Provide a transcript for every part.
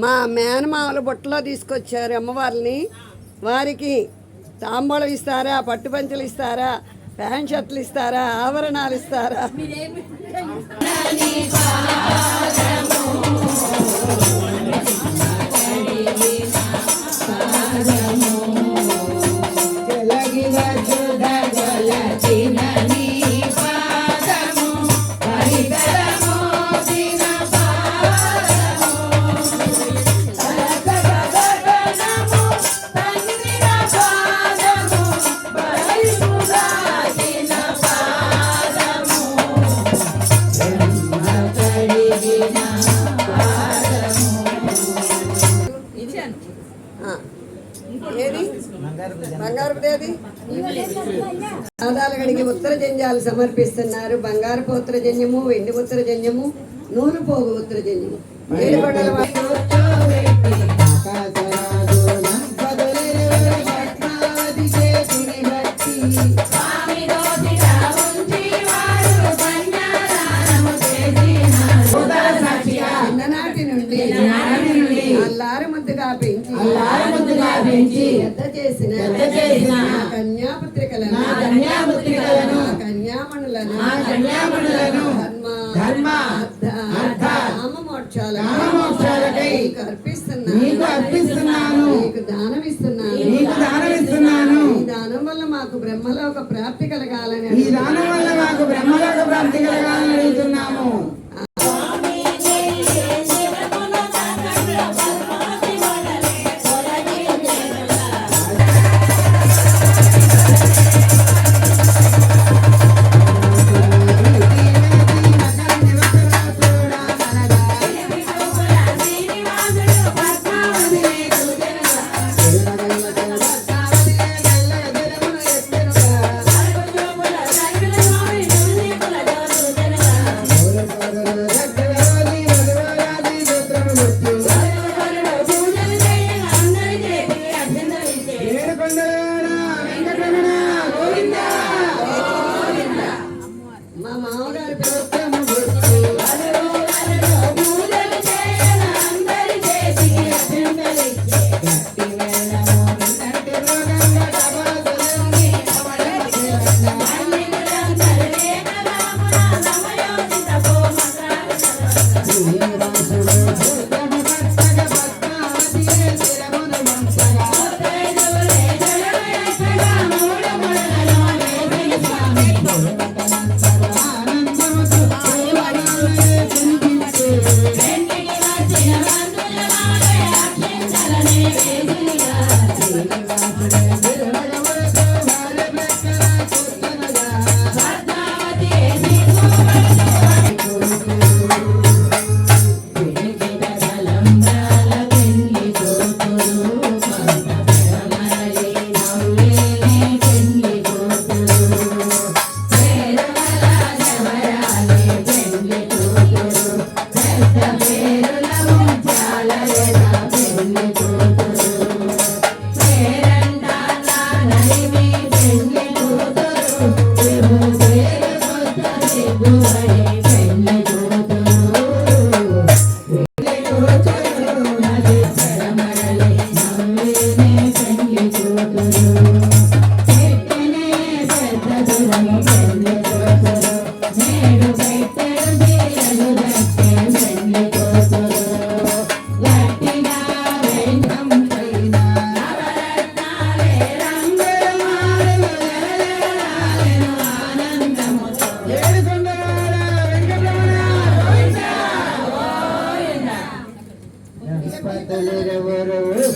మా మేనమామల బుట్టలో తీసుకొచ్చారు అమ్మవారిని. వారికి తాంబూలం ఇస్తారా పట్టు పంచలు ఇస్తారా ప్యాంట్ షర్ట్లు ఇస్తారా ఆభరణాలు ఇస్తారా? ఏది బంగారు ఉత్తర జంజాలు సమర్పిస్తున్నారు. బంగారపు ఉత్తర జన్యము వెండి ఉత్తర జన్యము నూనె పోగు ఉత్తర జన్యము పెద్ద చేసిన కన్యాపుత్రికలను నా కన్యాపుత్రికలను నా కన్యామణులను నా కన్యామణులను ధర్మ ధర్మ అర్థ కామమోక్షాలకై నీకు అర్పిస్తున్నాను. నీకు అర్పిస్తున్నాను. నీకు దానం ఇస్తున్నాను నీకు దానం ఇస్తున్నాను ఈ దానం వల్ల మాకు బ్రహ్మలో ఒక ప్రాప్తి కలగాలని ఈ దానం వల్ల మాకు బ్రహ్మలోక ప్రాప్తి కలగాలని అడుగుతున్నాము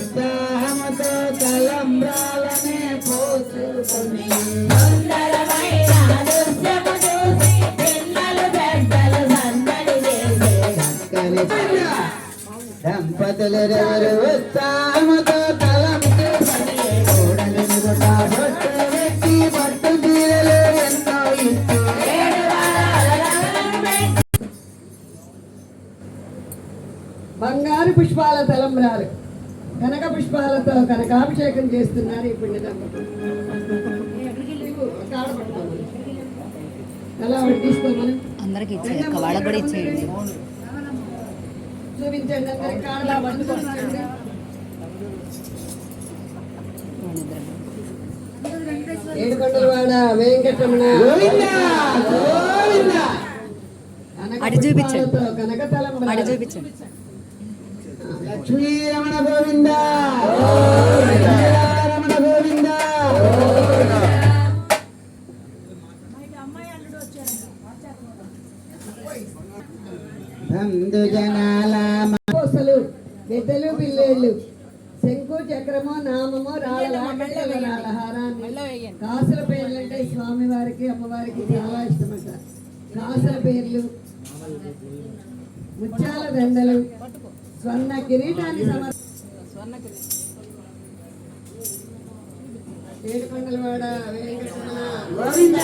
ఉత్సాహముతో తలంబ్రాలనే పోసుకుని. సుందరమైన దృశ్యము చూసి పిల్లలు పెద్దలు సందడి చేసే ఉత్సాహముతో బంగారు పుష్పాల తలంబ్రాలు. కనక పుష్పాలతో కనకాభిషేకం చేస్తున్నారు ఈ పుణ్య దంపతులు ఇదిగో, ఒక ఆడ పట్టుకోమని. ఎలా వడ్డిస్తామని అందరికి ఇచ్చేది అక్క వాళ్ళకు కూడా ఇచ్చేయండి. చూపించండి అందరికి కాళ్ళ పట్టుకోండి ఏడుకొండలవాడ వెంకటరమణ. గోవిందా గోవిందా. కనక అటు చూపించండి. చూపించండి. శ్రీరమణ గోవింద రమణ గోవింద బంధు జనాల పూసలు గెద్దలు బిల్లేళ్ళు శంకు చక్రము నామము రాళ్ళ కాసుల పేర్లు అంటే స్వామి వారికి అమ్మవారికి చాలా ఇష్టమట. కాసుల పేర్లు ముత్యాల దండలు స్వర్ణ కిరీటాన్ని సమర్ ఏడుకొండలవాడ వెంకటరమణ గోవింద!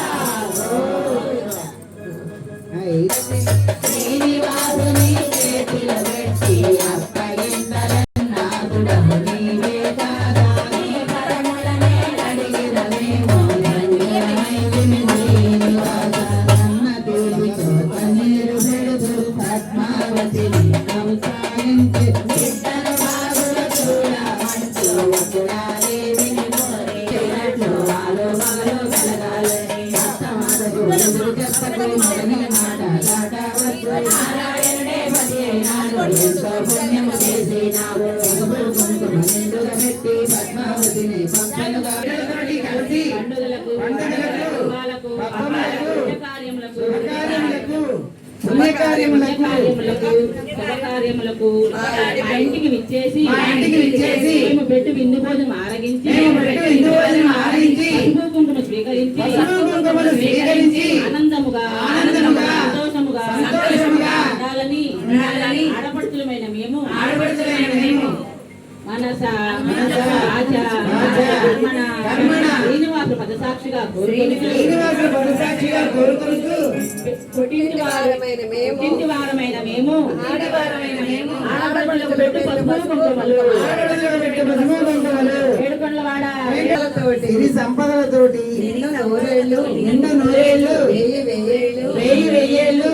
కార్యములకు ఇంటికి విచ్చేసి మేము పెట్టు విందు భోజనం ఆరగించి స్వీకరించి ఆనందముగా ఆనందముగా సంతోషముగా సంతోషముగా ఉండాలని ఉండాలని ఆడపడుచులమైన మేము ఆడపడుచులైన మేము. మనస మనస, వాచ, కర్మణ కర్మణ, శ్రీనివాస పదసాక్షిగా కోరుకుంటూ శ్రీనివాసుల పరుసాక్షిగా కోరుకుంటూ పుట్టింటి వారు వారమైన మేము. పుట్టింటి వారమైన మేము. ఆడవారమైన మేము. ఆడపడుచులకు పెట్టు పసుపు కుంకుమలు. ఆడపడుచులకు పెట్టే పసుపు ఇది సంపదలతోటి నిండు నూరేళ్ళు వెయ్యి వెయ్యేళ్ళు.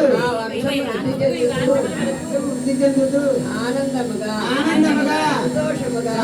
ఆనందముగా ఆనందముగా సంతోషముగా.